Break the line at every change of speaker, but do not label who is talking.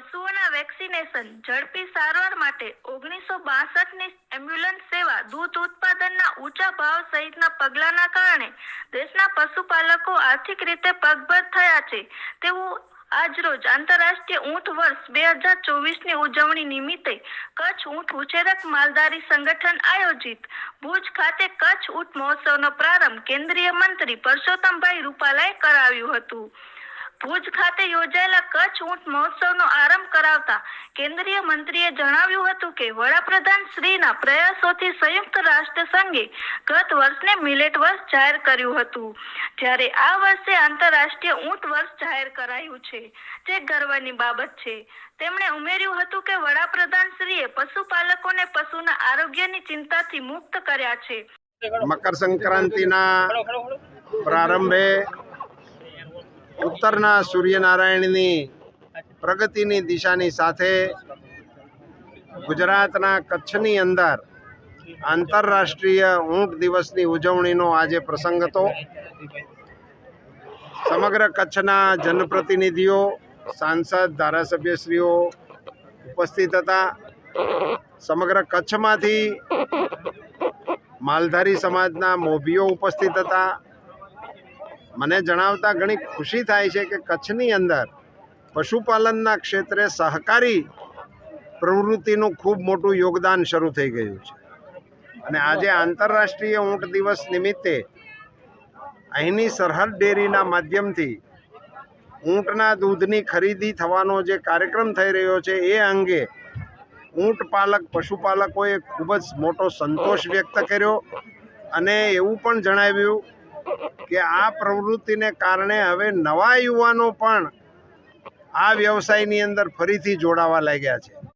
પશુઓના વેક્સિનેશન ઝડપી સારવાર માટે ઓગણીસો બાસઠની એમ્બ્યુલન્સ સેવા દૂધ ઉત્પાદનના ઊંચા ભાવ સહિતના પગલાંના કારણે દેશના પશુપાલકો આર્થિક રીતે પગભર થયા છે. તેવું આજરોજ આંતરરાષ્ટ્રીય ઊંટ વર્ષ બે હજાર ચોવીસની ઉજવણી નિમિત્તે કચ્છ ઊંટ ઉછેરક માલધારી સંગઠન આયોજિત ભુજ ખાતે કચ્છ ઊંટ મહોત્સવનો પ્રારંભ કેન્દ્રીય મંત્રી પરસોત્તમભાઈ રૂપાલાએ કરાવ્યું હતું. ભુજ ખાતે યોજાયેલા કચ્છ ઊંટ મહોત્સવનો આરંભ કરાવતા કેન્દ્રીય મંત્રીએ જણાવ્યું હતું કે વડાપ્રધાન શ્રીના પ્રયાસોથી સંયુક્ત રાષ્ટ્ર સંઘે ગત વર્ષને મિલેટ વર્ષ જાહેર કર્યું હતું. જ્યારે આ વર્ષે આંતરરાષ્ટ્રીય ઊંટ વર્ષ જાહેર કરાયું છે, જે ગર્વની બાબત છે. તેમણે ઉમેર્યું હતું કે વડાપ્રધાન શ્રીએ પશુપાલકોને પશુના આરોગ્યની ચિંતાથી મુક્ત કર્યા છે.
મકર સંક્રાંતિના પ્રારંભે ઉત્તરના સૂર્યનારાયણની પ્રગતિની દિશાની સાથે ગુજરાતના કચ્છની અંદર આંતરરાષ્ટ્રીય ઊંટ દિવસની ઉજવણીનો આજે પ્રસંગ હતો. સમગ્ર કચ્છના જનપ્રતિનિધિઓ, સાંસદ, ધારાસભ્યશ્રીઓ ઉપસ્થિત હતા. સમગ્ર કચ્છમાંથી માલધારી સમાજના મોભીઓ ઉપસ્થિત હતા. મને જણાવતા ઘણી ખુશી થાય છે કે કચ્છની અંદર પશુપાલનના ક્ષેત્રે સહકારી પ્રવૃત્તિનું ખૂબ મોટું યોગદાન શરૂ થઈ ગયું છે. અને આજે આંતરરાષ્ટ્રીય ઊંટ દિવસ નિમિત્તે અહીંની સરહદ ડેરીના માધ્યમથી ઊંટના દૂધની ખરીદી થવાનો જે કાર્યક્રમ થઈ રહ્યો છે એ અંગે ઊંટ પાલક પશુપાલકોએ ખૂબ જ મોટો સંતોષ વ્યક્ત કર્યો. અને એવું પણ જણાવ્યું કે આ પ્રવૃત્તિને કારણે હવે નવા યુવાનો પણ આ વ્યવસાયની અંદર ફરીથી જોડાવા લાગ્યા છે.